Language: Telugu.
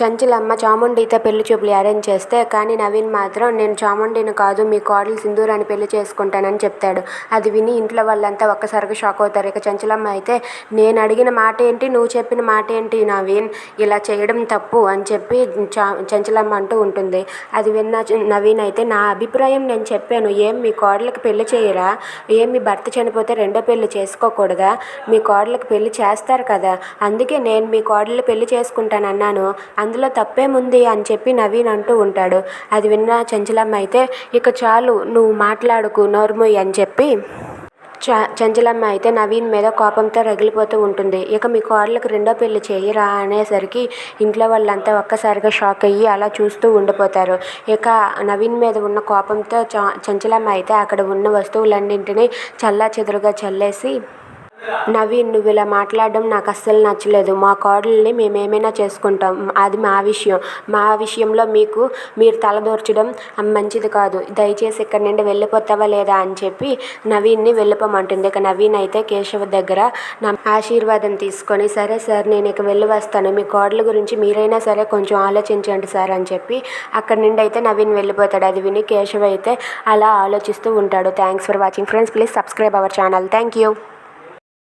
చంచలమ్మ చాముండితో పెళ్ళి చూపులు అరేంజ్ చేస్తే కానీ నవీన్ మాత్రం నేను చాముండిని కాదు మీ కోడలు సింధూరాన్ని పెళ్ళి చేసుకుంటానని చెప్తాడు. అది విని ఇంట్లో వాళ్ళంతా ఒక్కసారిగా షాక్ అవుతారు. ఇక చంచలమ్మ అయితే నేను అడిగిన మాట ఏంటి నువ్వు చెప్పిన మాట ఏంటి నవీన్? ఇలా చేయడం తప్పు అని చెప్పి చా చంచలమ్మ అంటూ ఉంటుంది. అది విన్న నవీన్ అయితే నా అభిప్రాయం నేను చెప్పాను. ఏం మీ కోడలకు పెళ్ళి చేయరా? ఏం మీ భర్త చనిపోతే రెండో పెళ్ళి చేసుకోకూడదా? మీ కోడలకు పెళ్ళి చేస్తారు కదా? అందుకే నేను మీ కోడలు పెళ్ళి చేసుకుంటానన్నాను. అందులో తప్పేముంది అని చెప్పి నవీన్ అంటూ ఉంటాడు. అది విన్న చంచలమ్మ అయితే ఇక చాలు నువ్వు మాట్లాడుకు నోర్మోయ్ అని చెప్పి చ చంచలమ్మ అయితే నవీన్ మీద కోపంతో రగిలిపోతూ ఉంటుంది. ఇక మీ కోడలకు రెండో పెళ్ళి చేయరా అనేసరికి ఇంట్లో వాళ్ళంతా ఒక్కసారిగా షాక్ అయ్యి అలా చూస్తూ ఉండిపోతారు. ఇక నవీన్ మీద ఉన్న కోపంతో చ చంచలమ్మ అయితే అక్కడ ఉన్న వస్తువులన్నింటినీ చల్లా చెదురుగా చల్లేసి నవీన్ నువ్వు ఇలా మాట్లాడడం నాకు అస్సలు నచ్చలేదు. మా కోడల్ని మేము ఏమైనా చేసుకుంటాం. అది మా విషయం. మా విషయంలో మీకు మీరు తలదూర్చడం మంచిది కాదు. దయచేసి ఇక్కడి నుండి వెళ్ళిపోతావా లేదా అని చెప్పి నవీన్ని వెళ్ళిపోమంటుంది. ఇక నవీన్ అయితే కేశవ దగ్గర నా ఆశీర్వాదం తీసుకొని సరే సార్ నేను ఇక వెళ్ళి వస్తాను. మీ కోడల గురించి మీరైనా సరే కొంచెం ఆలోచించండి సార్ అని చెప్పి అక్కడి నుండి అయితే నవీన్ వెళ్ళిపోతాడు. అది విని కేశవ్ అయితే అలా ఆలోచిస్తూ ఉంటాడు. Thanks for watching friends please subscribe our channel thank you